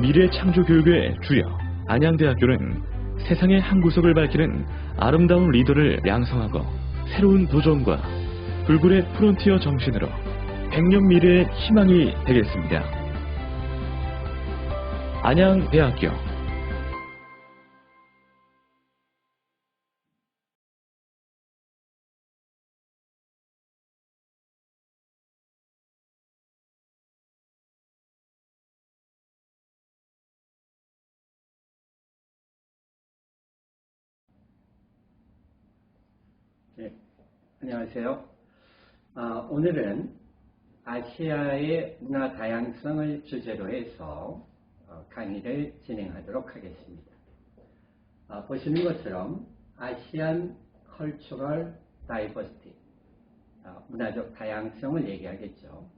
미래 창조 교육의 주역 안양대학교는 세상의 한 구석을 밝히는 아름다운 리더를 양성하고 새로운 도전과 불굴의 프론티어 정신으로 100년 미래의 희망이 되겠습니다. 안양대학교 안녕하세요. 아, 오늘은 아시아의 문화 다양성을 주제로 해서 어, 강의를 진행하도록 하겠습니다. 아, 보시는 것처럼 아시안 컬처럴 다이버시티 문화적 다양성을 얘기하겠죠.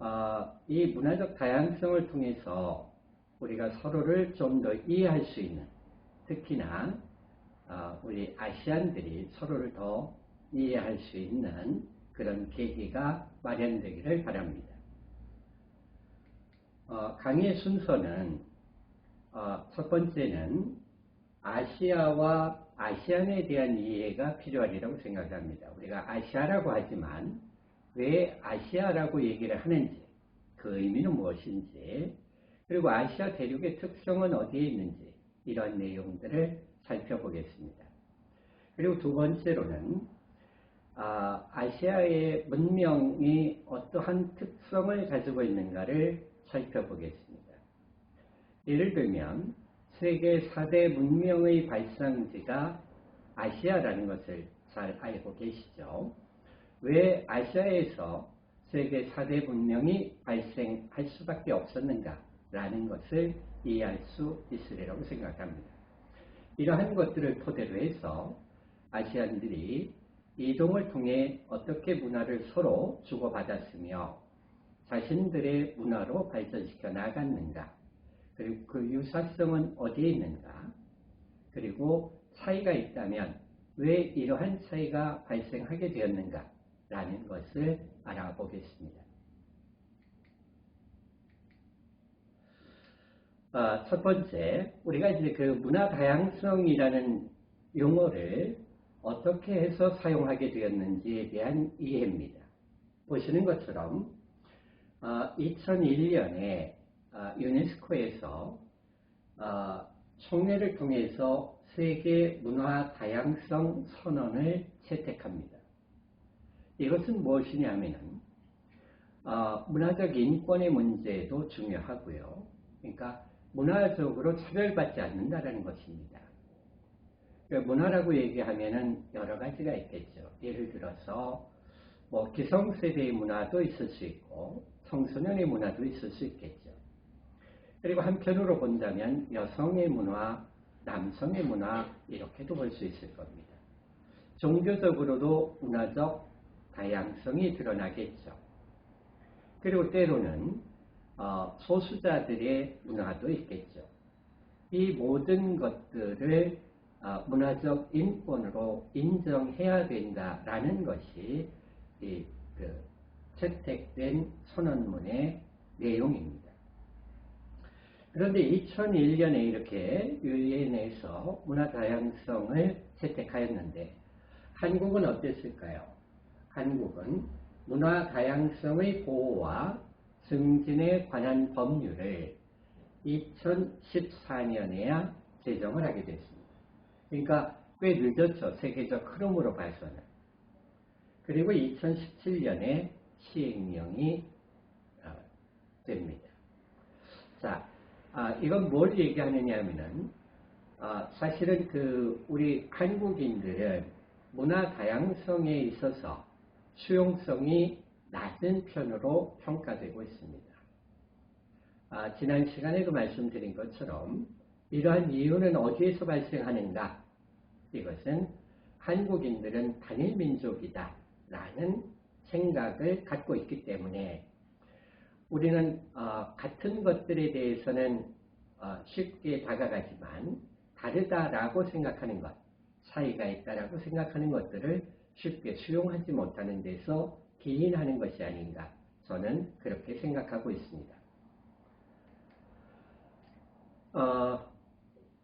아, 이 문화적 다양성을 통해서 우리가 서로를 좀 더 이해할 수 있는 특히나 어, 우리 아시안들이 서로를 더 이해할 수 있는 그런 계기가 마련되기를 바랍니다. 어, 강의 순서는 어, 첫 번째는 아시아와 아시안에 대한 이해가 필요하리라고 생각합니다. 우리가 아시아라고 하지만 왜 아시아라고 얘기를 하는지 그 의미는 무엇인지 그리고 아시아 대륙의 특성은 어디에 있는지 이런 내용들을 살펴보겠습니다. 그리고 두 번째로는 아, 아시아의 문명이 어떠한 특성을 가지고 있는가를 살펴보겠습니다. 예를 들면 세계 4대 문명의 발상지가 아시아라는 것을 잘 알고 계시죠? 왜 아시아에서 세계 4대 문명이 발생할 수밖에 없었는가? 라는 것을 이해할 수 있으리라고 생각합니다. 이러한 것들을 토대로 해서 아시안들이 이동을 통해 어떻게 문화를 서로 주고받았으며 자신들의 문화로 발전시켜 나갔는가? 그리고 그 유사성은 어디에 있는가? 그리고 차이가 있다면 왜 이러한 차이가 발생하게 되었는가? 라는 것을 알아보겠습니다. 어, 첫 번째, 우리가 이제 그 문화 다양성이라는 용어를 어떻게 해서 사용하게 되었는지에 대한 이해입니다. 보시는 것처럼 어, 2001년에 어, 유네스코에서 어, 총회를 통해서 세계 문화 다양성 선언을 채택합니다. 이것은 무엇이냐면은 어, 문화적 인권의 문제도 중요하고요. 그러니까 문화적으로 차별받지 않는다는 것입니다. 그러니까 문화라고 얘기하면은 여러 가지가 있겠죠. 예를 들어서 뭐 기성세대의 문화도 있을 수 있고 청소년의 문화도 있을 수 있겠죠. 그리고 한편으로 본다면 여성의 문화, 남성의 문화 이렇게도 볼 수 있을 겁니다. 종교적으로도 문화적 다양성이 드러나겠죠. 그리고 때로는 어, 소수자들의 문화도 있겠죠. 이 모든 것들을 어, 문화적 인권으로 인정해야 된다라는 것이 이, 그, 채택된 선언문의 내용입니다. 그런데 2001년에 이렇게 유엔에서 문화 다양성을 채택하였는데 한국은 어땠을까요? 한국은 문화 다양성의 보호와 승진에 관한 법률을 2014년에야 제정을 하게 됐습니다. 그러니까 꽤 늦었죠. 세계적 흐름으로 봐서는. 그리고 2017년에 시행령이 어, 됩니다. 자, 아, 이건 뭘 얘기하느냐 하면은, 아, 사실은 그, 우리 한국인들은 문화 다양성에 있어서 수용성이 낮은 편으로 평가되고 있습니다. 아, 지난 시간에도 말씀드린 것처럼 이러한 이유는 어디에서 발생하는가? 이것은 한국인들은 단일 민족이다 라는 생각을 갖고 있기 때문에 우리는 어, 같은 것들에 대해서는 어, 쉽게 다가가지만 다르다라고 생각하는 것, 차이가 있다라고 생각하는 것들을 쉽게 수용하지 못하는 데서 기인하는 것이 아닌가 저는 그렇게 생각하고 있습니다.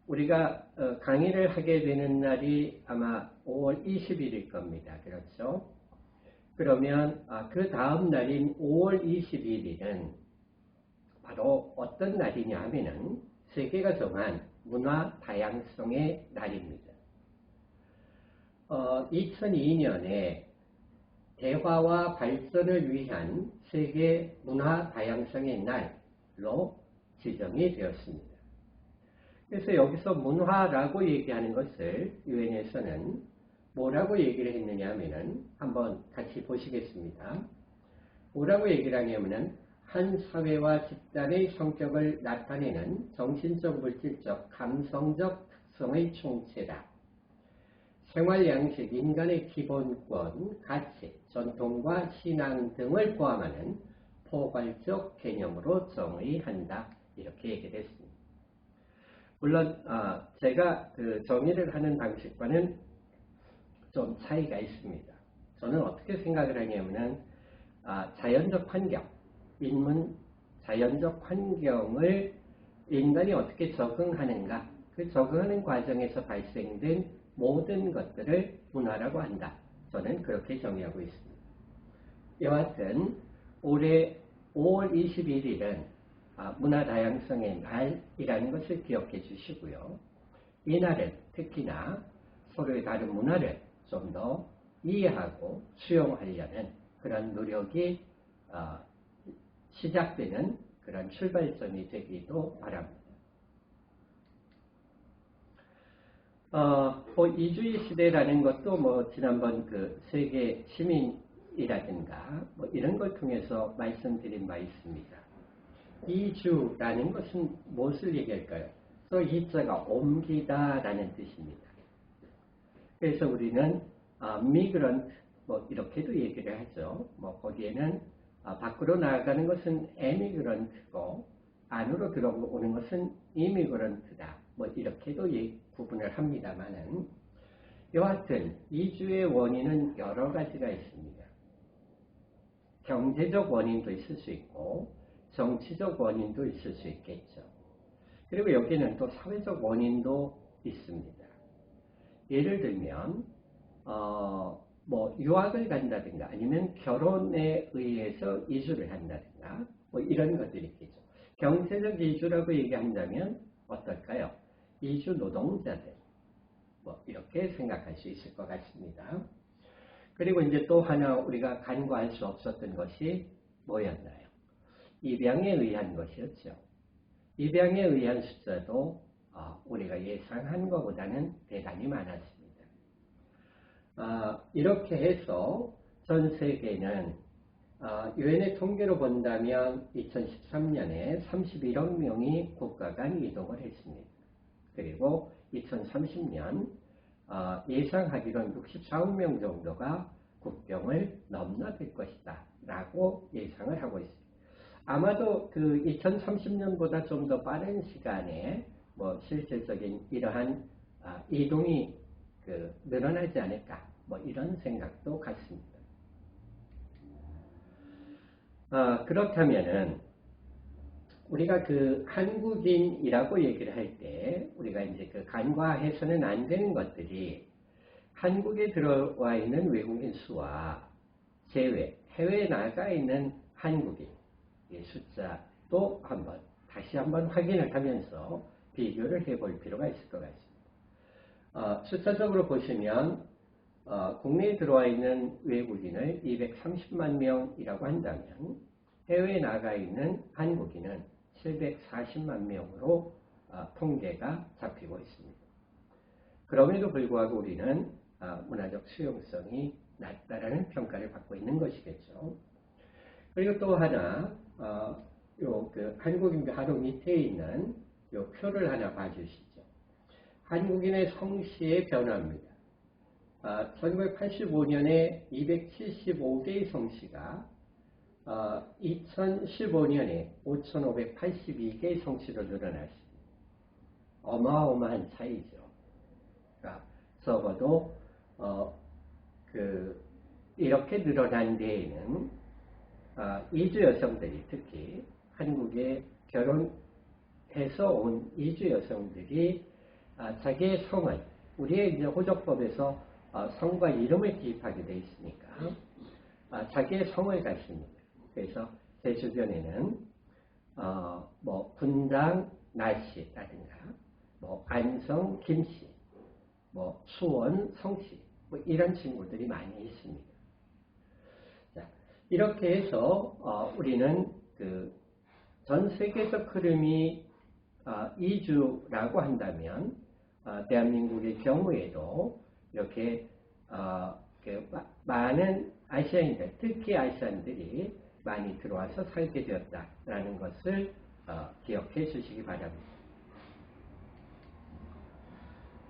우리가 어, 강의를 하게 되는 날이 아마 5월 20일일 겁니다. 그렇죠? 그러면 아, 그 다음 날인 5월 21일은 바로 어떤 날이냐 하면은 세계가 정한 문화 다양성의 날입니다. 어, 2002년에 대화와 발전을 위한 세계 문화 다양성의 날로 지정이 되었습니다. 그래서 여기서 문화라고 얘기하는 것을 유엔에서는 뭐라고 얘기를 했느냐 하면은 한번 같이 보시겠습니다. 뭐라고 얘기를 하냐면은 한 사회와 집단의 성격을 나타내는 정신적, 물질적, 감성적 특성의 총체다. 생활 양식, 인간의 기본권, 가치, 전통과 신앙 등을 포함하는 포괄적 개념으로 정의한다. 이렇게 얘기를 했습니다. 물론 아, 제가 그 정의를 하는 방식과는 좀 차이가 있습니다. 저는 어떻게 생각을 하냐면은 아, 자연적 환경, 인문 자연적 환경을 인간이 어떻게 적응하는가 그 적응하는 과정에서 발생된 모든 것들을 문화라고 한다. 저는 그렇게 정의하고 있습니다. 여하튼 올해 5월 21일은 아, 문화 다양성의 날이라는 것을 기억해 주시고요. 이날은 특히나 서로의 다른 문화를 좀 더 이해하고 수용하려는 그런 노력이 어, 시작되는 그런 출발점이 되기도 바랍니다. 어, 뭐 이주의 시대라는 것도 뭐 지난번 그 세계 시민이라든가 뭐 이런 걸 통해서 말씀드린 바 있습니다. 이 주라는 것은 무엇을 얘기할까요? 또 이자가 옮기다라는 뜻입니다. 그래서 우리는 아, 미그런트 뭐 이렇게도 얘기를 하죠. 뭐 거기에는 아, 밖으로 나아가는 것은 에미그런트고 안으로 들어오는 것은 이미그런트다. 뭐 이렇게도 예, 구분을 합니다만은 여하튼 이주의 원인은 여러 가지가 있습니다. 경제적 원인도 있을 수 있고 정치적 원인도 있을 수 있겠죠. 그리고 여기는 또 사회적 원인도 있습니다. 예를 들면 어, 뭐 유학을 간다든가 아니면 결혼에 의해서 이주를 한다든가 뭐 이런 것들이 있겠죠. 경제적 이주라고 얘기한다면 어떨까요? 이주 노동자들 뭐 이렇게 생각할 수 있을 것 같습니다. 그리고 이제 또 하나 우리가 간과할 수 없었던 것이 뭐였나요? 입양에 의한 것이었죠. 입양에 의한 숫자도 어, 우리가 예상한 것보다는 대단히 많았습니다. 아, 이렇게 해서 전 세계는 아, 유엔의 통계로 본다면 2013년에 31억 명이 국가 간 이동을 했습니다. 그리고 2030년 아, 예상하기로는 64억 명 정도가 국경을 넘나들 것이다 라고 예상을 하고 있습니다. 아마도 그 2030년보다 좀 더 빠른 시간에 뭐 실질적인 이러한 이동이 그 늘어나지 않을까 뭐 이런 생각도 같습니다. 어, 그렇다면은 우리가 그 한국인이라고 얘기를 할 때 우리가 이제 그 간과해서는 안 되는 것들이 한국에 들어와 있는 외국인 수와 제외 해외에 나가 있는 한국인 숫자도 한번 다시 한번 확인을 하면서 비교를 해볼 필요가 있을 것 같습니다. 어, 숫자적으로 보시면 어, 국내에 들어와 있는 외국인을 230만 명이라고 한다면 해외에 나가 있는 한국인은 740만 명으로 어, 통계가 잡히고 있습니다. 그럼에도 불구하고 우리는 어, 문화적 수용성이 낮다라는 평가를 받고 있는 것이겠죠. 그리고 또 하나 어, 요그 한국인 바로 밑에 있는 요 표를 하나 봐주시죠. 한국인의 성씨의 변화입니다. 1985년에 275개의 성씨가 2015년에 5,582개의 성씨로 늘어났습니다. 어마어마한 차이죠. 그러니까 적어도 어, 그 이렇게 늘어난 데에는 어, 이주 여성들이 특히 한국에 결혼해서 온 이주 여성들이 아, 자기의 성을 우리의 이제 호적법에서 어, 성과 이름을 기입하게 되어 있으니까 아, 자기의 성을 갖습니다. 그래서 제 주변에는 어, 뭐 분당 날씨라든가 뭐 안성 김씨, 뭐 수원 성씨 뭐 이런 친구들이 많이 있습니다. 자, 이렇게 해서 어, 우리는 그 전 세계적 흐름이 어, 이주라고 한다면 어, 대한민국의 경우에도 이렇게 어, 그 마- 많은 아시아인들, 특히 아시아인들이 많이 들어와서 살게 되었다라는 것을 어, 기억해 주시기 바랍니다.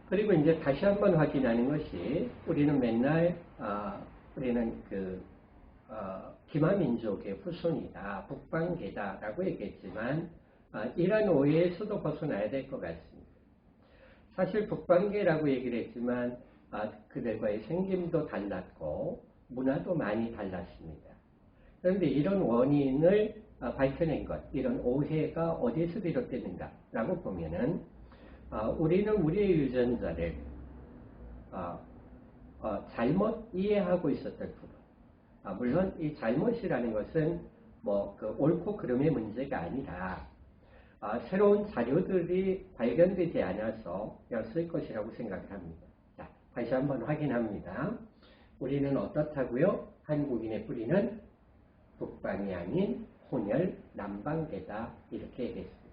그리고 이제 다시 한번 확인하는 것이 우리는 맨날 어, 우리는 그 어, 기마민족의 후손이다, 북방계다라고 얘기했지만 어, 이런 오해에서도 벗어나야 될 것 같습니다. 사실 북방계라고 얘기를 했지만 아, 그들과의 생김도 달랐고 문화도 많이 달랐습니다. 그런데 이런 원인을 아, 밝혀낸 것, 이런 오해가 어디에서 비롯됐는가 라고 보면은 아, 우리는 우리의 유전자를 아, 어, 잘못 이해하고 있었던 부분. 아, 물론 이 잘못이라는 것은 뭐 그 옳고 그름의 문제가 아니라 아, 새로운 자료들이 발견되지 않아서 였을 것이라고 생각을 합니다. 자, 다시 한번 확인합니다. 우리는 어떻다고요? 한국인의 뿌리는 북방이 아닌 혼혈 남방계다 이렇게 얘기했습니다.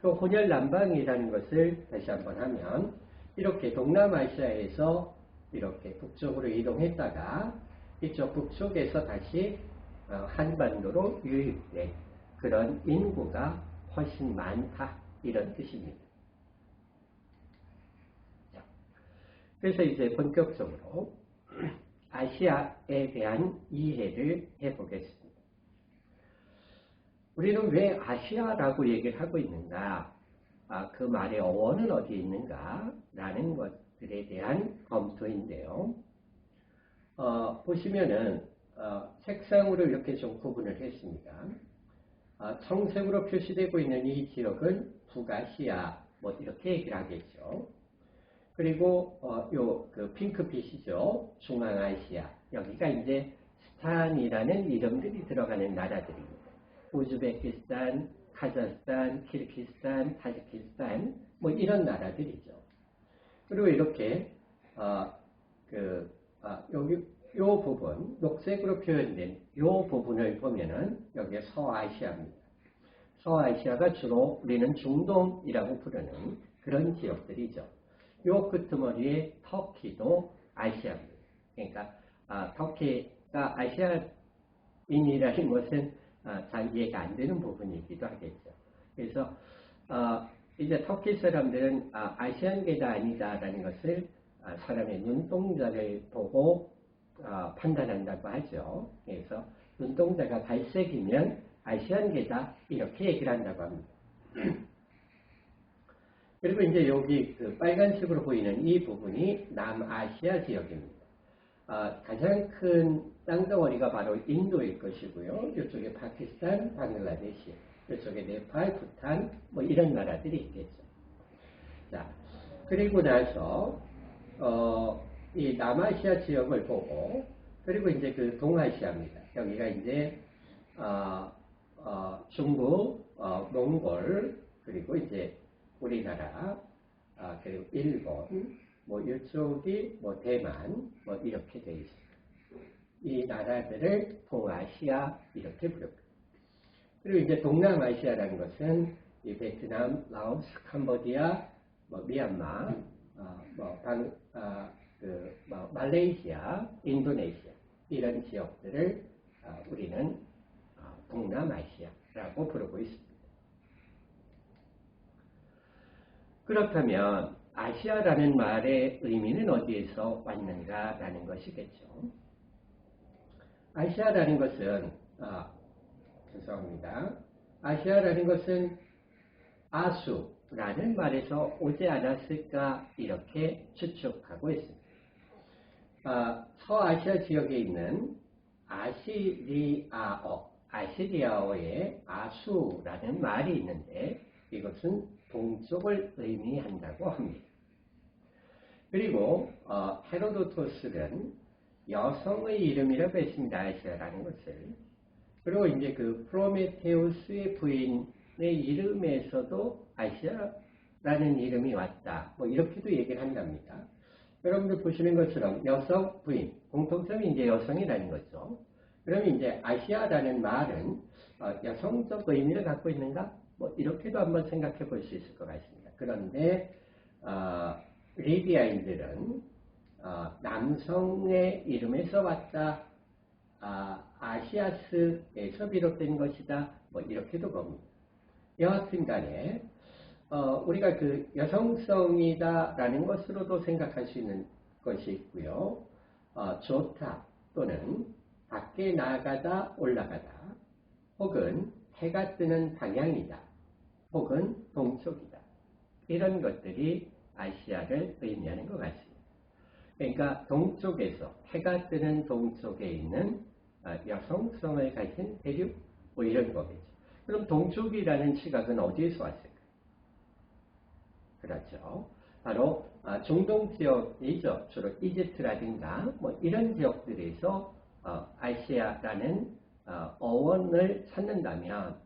그 혼혈 남방이라는 것을 다시 한번 하면 이렇게 동남아시아에서 이렇게 북쪽으로 이동했다가 이쪽 북쪽에서 다시 어, 한반도로 유입된 그런 인구가 훨씬 많다 이런 뜻입니다. 자, 그래서 이제 본격적으로 아시아에 대한 이해를 해보겠습니다. 우리는 왜 아시아라고 얘기를 하고 있는가? 아, 그 말의 어원은 어디에 있는가? 라는 것들에 대한 검토인데요. 어, 보시면은 어, 색상으로 이렇게 좀 구분을 했습니다. 아, 청색으로 표시되고 있는 이 지역은 북아시아 뭐 이렇게 얘기를 하겠죠. 그리고 어, 요그 핑크빛이죠. 중앙아시아 여기가 이제 스탄이라는 이름들이 들어가는 나라들입니다. 우즈베키스탄, 카자흐스탄, 키르기스탄, 타지키스탄 뭐 이런 나라들이죠. 그리고 이렇게 어, 그 아, 여기 요 부분 녹색으로 표현된 요 부분을 보면은 여기 서아시아입니다. 서아시아가 주로 우리는 중동이라고 부르는 그런 지역들이죠. 요 끄트머리에 터키도 아시아입니다. 그러니까 아, 터키가 아시아인이라는 것은 아, 잘 이해가 안 되는 부분이기도 하겠죠. 그래서 아, 이제 터키 사람들은 아, 아시안계가 아니다라는 것을 아, 사람의 눈동자를 보고 아, 판단한다고 하죠. 그래서 눈동자가 갈색이면 아시안계다 이렇게 얘기를 한다고 합니다. 그리고 이제 여기 그 빨간색으로 보이는 이 부분이 남아시아 지역입니다. 아, 가장 큰 땅덩어리가 바로 인도일 것이고요. 이쪽에 파키스탄, 방글라데시, 이쪽에 네팔, 부탄 뭐 이런 나라들이 있겠죠. 자, 그리고 나서 어, 이 남아시아 지역을 보고 그리고 이제 그 동아시아입니다. 여기가 이제 어, 어, 중국, 어, 몽골 그리고 이제 우리나라 아, 그리고 일본 뭐 이쪽이 뭐 대만 뭐 이렇게 돼 있습니다. 이 나라들을 동아시아 이렇게 부릅니다. 그리고 이제 동남아시아라는 것은 이 베트남, 라오스, 캄보디아, 뭐 미얀마, 어, 뭐 방, 아, 그, 뭐 말레이시아, 인도네시아 이런 지역들을 아, 우리는 아, 동남아시아라고 부르고 있습니다. 그렇다면 아시아라는 말의 의미는 어디에서 왔는가라는 것이겠죠. 아시아라는 것은 아, 죄송합니다. 아시아라는 것은 아수 라는 말에서 오지 않았을까 이렇게 추측하고 있습니다. 아, 서아시아 지역에 있는 아시리아어, 아시리아어에 아수라는 말이 있는데 이것은 동쪽을 의미한다고 합니다. 그리고 어, 헤로도토스는 여성의 이름이라고 했습니다. 아시아라는 것을. 그리고 이제 그 프로메테우스의 부인의 이름에서도 아시아라는 이름이 왔다. 뭐 이렇게도 얘기를 한답니다. 여러분들 보시는 것처럼 여성 부인, 공통점이 이제 여성이라는 거죠. 그러면 이제 아시아라는 말은 어, 여성적 의미를 갖고 있는가? 뭐 이렇게도 한번 생각해 볼 수 있을 것 같습니다. 그런데 어, 리비아인들은 어, 남성의 이름에서 왔다. 아, 아시아스에서 비롯된 것이다. 뭐 이렇게도 봅니다. 여하튼 간에 어, 우리가 그 여성성이다라는 것으로도 생각할 수 있는 것이 있고요. 어, 좋다 또는 밖에 나가다 올라가다 혹은 해가 뜨는 방향이다 혹은 동쪽이다 이런 것들이 아시아를 의미하는 것 같습니다. 그러니까 동쪽에서 해가 뜨는 동쪽에 있는 아, 여성성을 가진 대륙 뭐 이런 거겠죠. 그럼 동쪽이라는 시각은 어디에서 왔을까? 그렇죠. 바로 아, 중동 지역이죠. 주로 이집트라든가 뭐 이런 지역들에서 어, 아시아라는 어, 어원을 찾는다면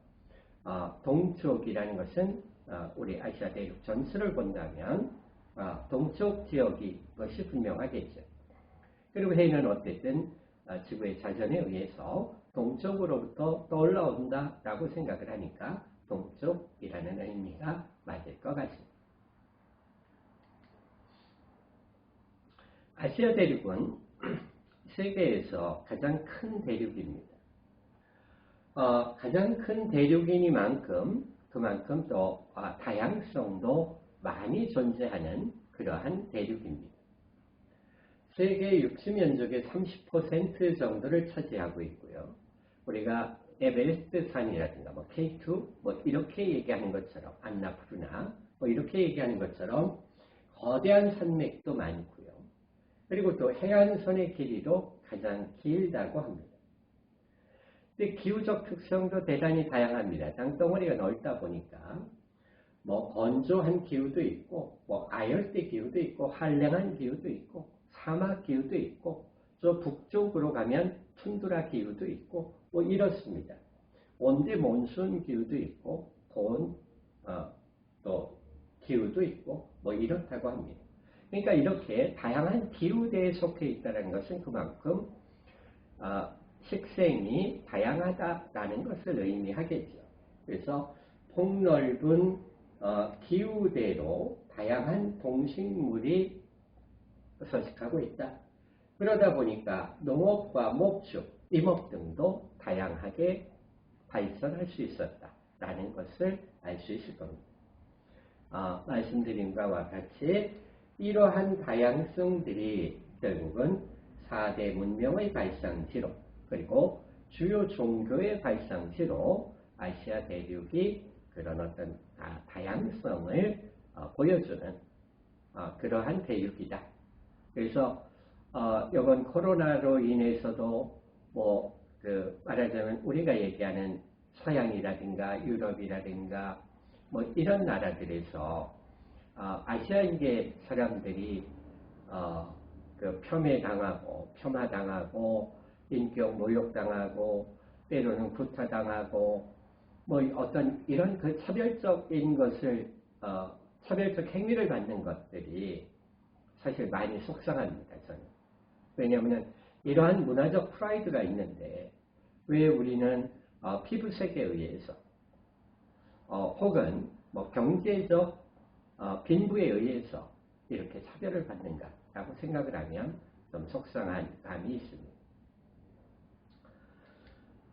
어, 동쪽이라는 것은 우리 아시아 대륙 전체를 본다면 동쪽 지역이 것이 분명하겠죠. 그리고 해는 어쨌든 지구의 자전에 의해서 동쪽으로부터 떠올라온다라고 생각을 하니까 동쪽이라는 의미가 맞을 것 같습니다. 아시아 대륙은 세계에서 가장 큰 대륙입니다. 어, 가장 큰 대륙이니만큼 그만큼 또 아, 다양성도 많이 존재하는 그러한 대륙입니다. 세계 육지 면적의 30% 정도를 차지하고 있고요. 우리가 에베레스트 산이라든가 뭐 K2 뭐 이렇게 얘기하는 것처럼 안나푸르나 뭐 이렇게 얘기하는 것처럼 거대한 산맥도 많고요. 그리고 또 해안선의 길이도 가장 길다고 합니다. 근데 기후적 특성도 대단히 다양합니다. 땅덩어리가 넓다 보니까 뭐 건조한 기후도 있고 뭐 아열대 기후도 있고 한랭한 기후도 있고 사막 기후도 있고 저 북쪽으로 가면 툰드라 기후도 있고 뭐 이렇습니다. 온대 몬순 기후도 있고 본 어, 또 기후도 있고 뭐 이렇다고 합니다. 그러니까 이렇게 다양한 기후대에 속해 있다는 것은 그만큼 어, 식생이 다양하다라는 것을 의미하겠죠. 그래서 폭넓은 어, 기후대로 다양한 동식물이 서식하고 있다. 그러다 보니까 농업과 목축, 임업 등도 다양하게 발전할 수 있었다라는 것을 알 수 있을 겁니다. 어, 말씀드린 바와 같이 이러한 다양성들이 결국은 4대 문명의 발상지로 그리고 주요 종교의 발상지로 아시아 대륙이 그런 어떤 다양성을 어, 보여주는 어, 그러한 대륙이다. 그래서 어, 이번 코로나로 인해서도 뭐 그 말하자면 우리가 얘기하는 서양이라든가 유럽이라든가 뭐 이런 나라들에서 어, 아시아인계 사람들이 어, 그 폄훼 당하고 폄하 당하고 인격 모욕 당하고 때로는 구타 당하고 뭐 어떤 이런 그 차별적인 것을 어, 차별적 행위를 받는 것들이 사실 많이 속상합니다. 저는 왜냐하면 이러한 문화적 프라이드가 있는데 왜 우리는 어, 피부색에 의해서 어, 혹은 뭐 경제적 어, 빈부에 의해서 이렇게 차별을 받는가라고 생각을 하면 좀 속상한 감이 있습니다.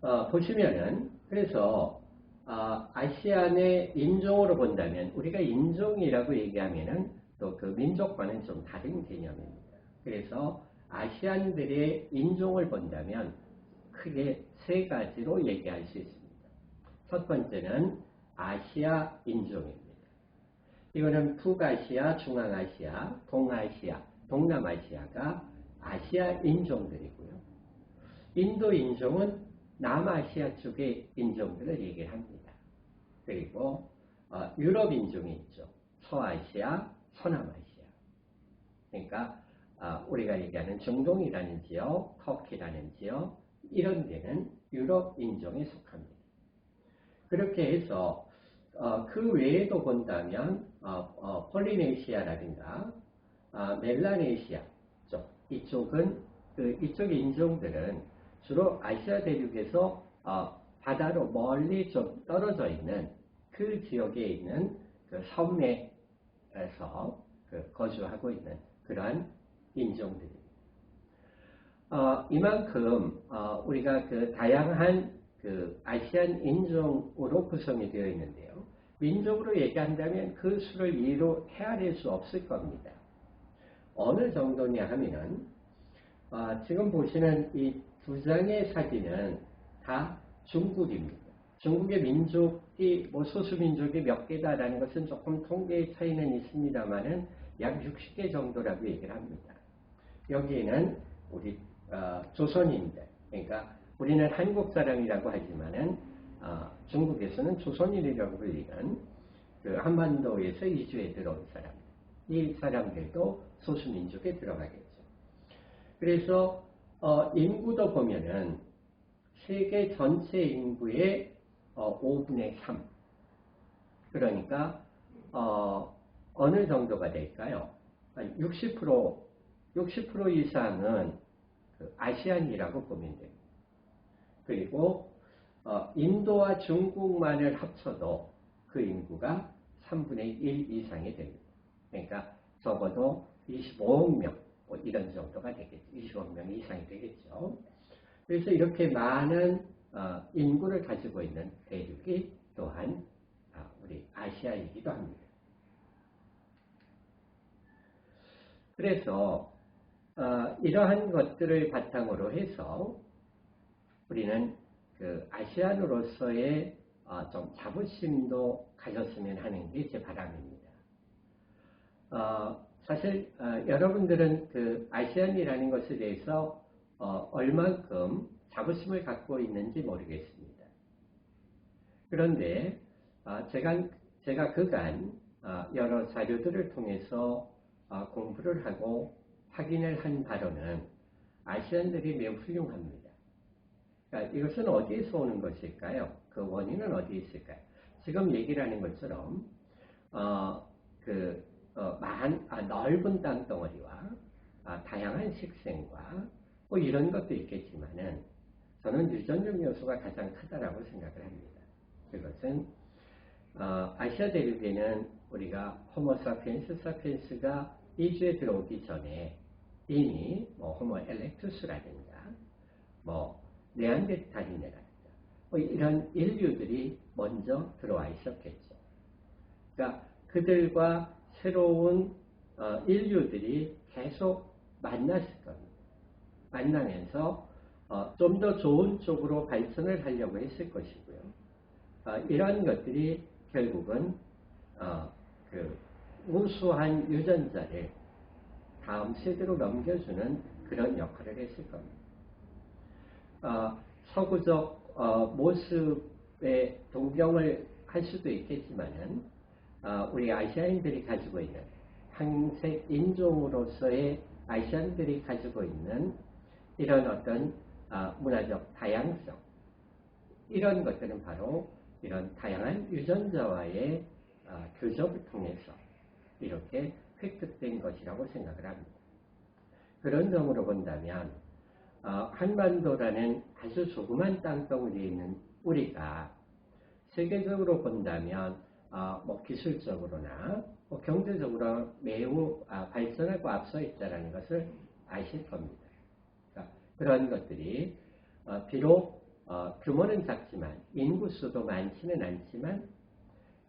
어, 보시면은 그래서 어, 아시안의 인종으로 본다면 우리가 인종이라고 얘기하면은 또 그 민족과는 좀 다른 개념입니다. 그래서 아시안들의 인종을 본다면 크게 세 가지로 얘기할 수 있습니다. 첫 번째는 아시아 인종입니다. 이거는 북아시아, 중앙아시아, 동아시아, 동남아시아가 아시아 인종들이고요. 인도 인종은 남아시아 쪽의 인종들을 얘기합니다. 그리고 어, 유럽 인종이 있죠. 서아시아, 서남아시아. 그러니까 아, 우리가 얘기하는 중동이라는 지역, 터키라는 지역 이런 데는 유럽 인종에 속합니다. 그렇게 해서 어, 그 외에도 본다면 어, 어, 폴리네시아라든가 아, 멜라네시아 쪽 이쪽은 그 이쪽 인종들은 주로 아시아 대륙에서 어, 바다로 멀리 좀 떨어져 있는 그 지역에 있는 그 섬에서 그 거주하고 있는 그러한 인종들입니다. 어, 이만큼 어, 우리가 그 다양한 그 아시안 인종으로 구성이 되어 있는데요. 민족으로 얘기한다면 그 수를 이로 헤아릴 수 없을 겁니다. 어느 정도냐 하면은 어, 지금 보시는 이 두 장의 사진은 다 중국입니다. 중국의 민족이 뭐 소수 민족이 몇 개다라는 것은 조금 통계의 차이는 있습니다만은 약 60개 정도라고 얘기를 합니다. 여기에는 우리 어, 조선인들, 그러니까 우리는 한국 사람이라고 하지만은 어, 중국에서는 조선인이라고 불리는 그 한반도에서 이주해 들어온 사람, 이 사람들도 소수민족에 들어가겠죠. 그래서 어, 인구도 보면은 세계 전체 인구의 어, 5분의 3. 그러니까 어, 어느 정도가 될까요? 60% 60% 이상은 그 아시안이라고 보면 됩니다. 그리고 어, 인도와 중국만을 합쳐도 그 인구가 3분의 1 이상이 됩니다. 그러니까 적어도 25억 명, 뭐 이런 정도가 되겠죠. 25억 명 이상이 되겠죠. 그래서 이렇게 많은 어, 인구를 가지고 있는 대륙이 또한 아, 우리 아시아이기도 합니다. 그래서 어, 이러한 것들을 바탕으로 해서 우리는 그 아시안으로서의 어, 좀 자부심도 가졌으면 하는 게 제 바람입니다. 어, 사실 어, 여러분들은 그 아시안이라는 것에 대해서 어, 얼만큼 자부심을 갖고 있는지 모르겠습니다. 그런데 어, 제가 제가 그간 어, 여러 자료들을 통해서 어, 공부를 하고 확인을 한 바로는 아시안들이 매우 훌륭합니다. 그러니까 이것은 어디에서 오는 것일까요? 그 원인은 어디에 있을까요? 지금 얘기를 하는 것처럼 어, 그 어, 만, 아, 넓은 땅덩어리와 아, 다양한 식생과 뭐 이런 것도 있겠지만은 저는 유전적 요소가 가장 크다라고 생각을 합니다. 그것은 어, 아시아 대륙에는 우리가 호모 사피엔스 사피엔스가 이주에 들어오기 전에 이미 뭐 호모 엘렉투스라든가 뭐 네안데탈인이라든가 뭐 이런 인류들이 먼저 들어와 있었겠죠. 그러니까 그들과 새로운 어, 인류들이 계속 만났을 겁니다. 만나면서 어, 좀 더 좋은 쪽으로 발전을 하려고 했을 것이고요. 어, 이러한 것들이 결국은 어, 그 우수한 유전자를 다음 세대로 넘겨주는 그런 역할을 했을 겁니다. 어, 서구적 어, 모습에 동경을 할 수도 있겠지만은 어, 우리 아시아인들이 가지고 있는 황색 인종으로서의 아시안들이 가지고 있는 이런 어떤 어, 문화적 다양성 이런 것들은 바로 이런 다양한 유전자와의 어, 교접을 통해서 이렇게 획득된 것이라고 생각을 합니다. 그런 점으로 본다면 어, 한반도라는 아주 조그만 땅덩어리에 있는 우리가 세계적으로 본다면 어, 뭐 기술적으로나 뭐 경제적으로 매우 아, 발전하고 앞서 있다는 것을 아실 겁니다. 그런 것들이 어, 비록 어, 규모는 작지만 인구수도 많지는 않지만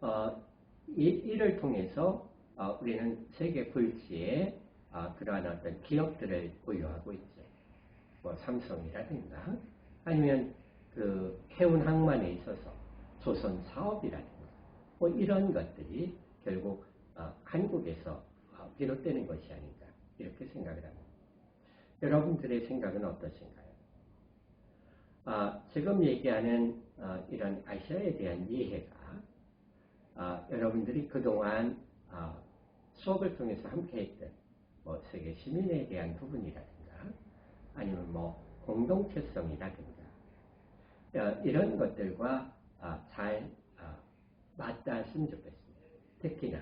어, 이, 이를 통해서 어, 우리는 세계 불지에 어, 그러한 어떤 기업들을 보유하고 있죠. 뭐 삼성이라든가 아니면 그 해운 항만에 있어서 조선 사업이라든가 뭐 이런 것들이 결국 어, 한국에서 어, 비롯되는 것이 아닌가 이렇게 생각을 합니다. 여러분들의 생각은 어떠신가요? 아, 지금 얘기하는 어, 이런 아시아에 대한 이해가 아, 여러분들이 그동안 아, 수업을 통해서 함께 했던 뭐 세계 시민에 대한 부분이라든가 아니면 뭐 공동체성이라든가 어, 이런 것들과 아, 잘 아, 맞닿았으면 좋겠습니다. 특히나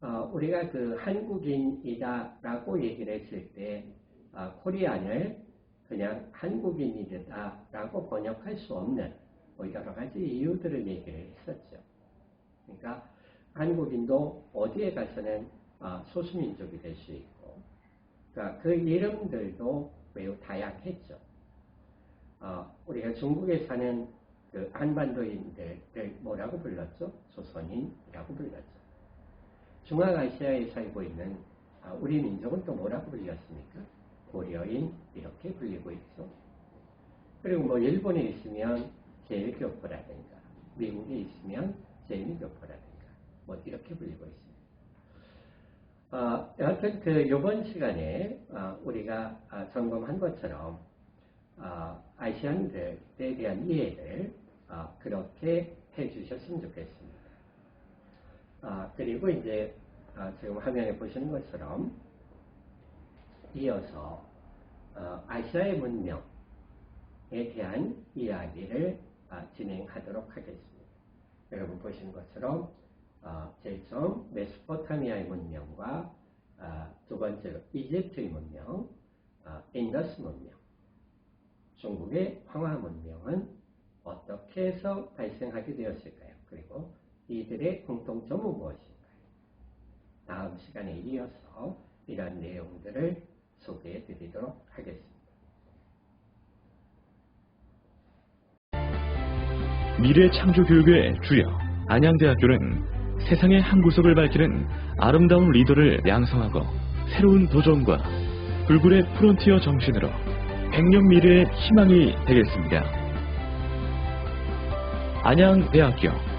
어, 우리가 그 한국인이다라고 얘기를 했을 때 아, 코리안을 그냥 한국인이다라고 번역할 수 없는 뭐 여러 가지 이유들을 얘기를 했었죠. 그러니까 한국인도 어디에 가서는 아, 소수민족이 될 수 있고, 그러니까 그 이름들도 매우 다양했죠. 어, 우리가 중국에 사는 그 한반도인들을 뭐라고 불렀죠? 조선인이라고 불렀죠. 중앙아시아에 살고 있는 아, 우리 민족은 또 뭐라고 불렸습니까? 고려인 이렇게 불리고 있죠. 그리고 뭐 일본에 있으면 제일교포라든가 미국에 있으면 제일교포라든가 뭐 이렇게 불리고 있습니다. 어, 여하튼 그 이번 시간에 어, 우리가 아, 점검한 것처럼 어, 아시안들에 대한 이해를 어, 그렇게 해주셨으면 좋겠습니다. 아, 그리고 이제 아, 지금 화면에 보시는 것처럼 이어서 어, 아시아의 문명에 대한 이야기를 아, 진행하도록 하겠습니다. 여러분 보시는 것처럼 어, 처음 메소포타미아의 문명과 아, 두 번째로 이집트의 문명, 아, 인더스 문명, 중국의 황화 문명은 어떻게 해서 발생하게 되었을까요? 그리고 이들의 공통점은 무엇인가요? 다음 시간에 이어서 이러한 내용들을 소개해 드리도록 하겠습니다. 미래 창조 교육의 주역 안양대학교는 세상의 한 구석을 밝히는 아름다운 리더를 양성하고 새로운 도전과 불굴의 프론티어 정신으로 100년 미래의 희망이 되겠습니다. 안양대학교